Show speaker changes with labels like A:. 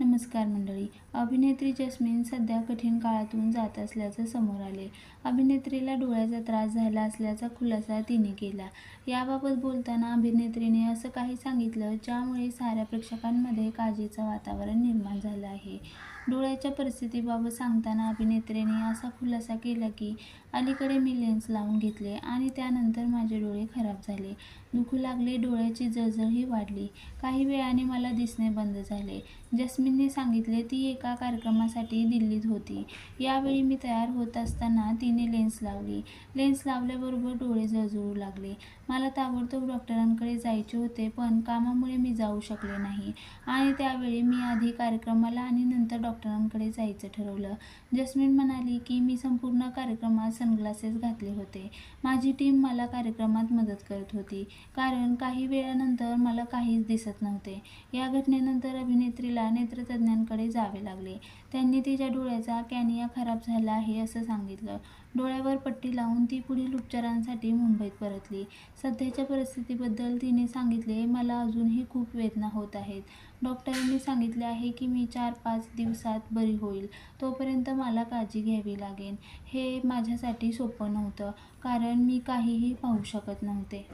A: नमस्कार मंडळी. अभिनेत्री जस्मिन सध्या कठीण काळातून जात असल्याचं समोर आले. अभिनेत्रीला डोळ्याचा त्रास झाला असल्याचा खुलासा तिने केला. याबाबत बोलताना अभिनेत्रीने असं काही सांगितलं ज्यामुळे साऱ्या प्रेक्षकांमध्ये काळजीचं वातावरण निर्माण झालं आहे. डोळ्याच्या परिस्थितीबाबत सांगताना अभिनेत्रीने असा खुलासा केला की अलीकडे मी लेन्स लावून घेतले आणि त्यानंतर माझे डोळे खराब झाले. दुखू लागले डोळ्याची जळजळही वाढली. काही वेळाने मला दिसणे बंद झाले. जस्मिन जस्मिनने सांगितले ती एका कार्यक्रमासाठी दिल्लीत होती. यावेळी मी तयार होत असताना तिने लेन्स लावली. लेन्स लावल्याबरोबर डोळे जळजळू लागले. मला ताबडतोब डॉक्टरांकडे जायचे होते पण कामामुळे मी जाऊ शकले नाही. आणि त्यावेळी मी आधी कार्यक्रमाला आणि नंतर डॉक्टरांकडे जायचं ठरवलं. जस्मिन म्हणाली की मी संपूर्ण कार्यक्रमात सनग्लासेस घातले होते. माझी टीम मला कार्यक्रमात मदत करत होती. कारण काही वेळानंतर मला काहीच दिसत नव्हते. या घटनेनंतर अभिनेत्रीला नेत्र नेत्रतज्ञांकडे जावे लागले. त्यांनी तिच्या डोळ्याचा कॅनिया खराब झाला आहे असं सांगितलं. डोळ्यावर पट्टी लावून ती पुढील उपचारांसाठी मुंबईत परतली. सध्याच्या परिस्थितीबद्दल तिने सांगितले मला अजूनही खूप वेदना होत आहेत. डॉक्टरांनी सांगितले आहे की मी चार पाच दिवसात बरी होईल. तोपर्यंत मला काळजी घ्यावी लागेल. हे माझ्यासाठी सोपं नव्हतं कारण मी काहीही पाहू शकत नव्हते.